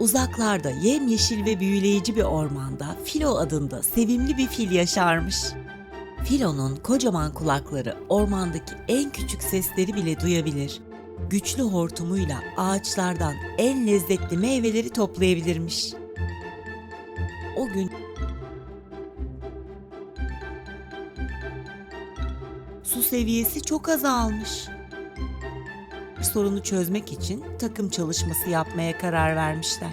Uzaklarda yemyeşil ve büyüleyici bir ormanda Filo adında sevimli bir fil yaşarmış. Filo'nun kocaman kulakları ormandaki en küçük sesleri bile duyabilir. Güçlü hortumuyla ağaçlardan en lezzetli meyveleri toplayabilirmiş. O gün su seviyesi çok azalmış. Sorunu çözmek için takım çalışması yapmaya karar vermişler.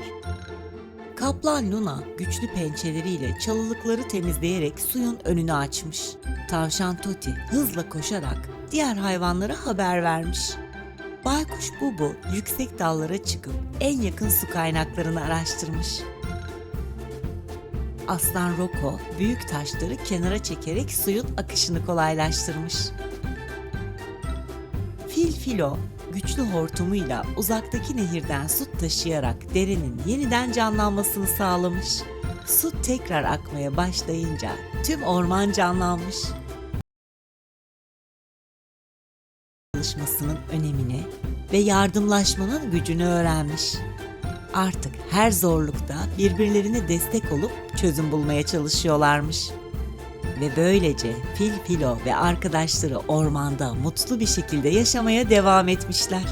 Kaplan Luna güçlü pençeleriyle çalılıkları temizleyerek suyun önünü açmış. Tavşan Toti hızla koşarak diğer hayvanlara haber vermiş. Baykuş Bubu yüksek dallara çıkıp en yakın su kaynaklarını araştırmış. Aslan Roko büyük taşları kenara çekerek suyun akışını kolaylaştırmış. Fil Filo güçlü hortumuyla uzaktaki nehirden su taşıyarak derenin yeniden canlanmasını sağlamış. Su tekrar akmaya başlayınca tüm orman canlanmış. Çalışmasının önemini ve yardımlaşmanın gücünü öğrenmiş. Artık her zorlukta birbirlerine destek olup çözüm bulmaya çalışıyorlarmış. Ve böylece Fil Filo ve arkadaşları ormanda mutlu bir şekilde yaşamaya devam etmişler.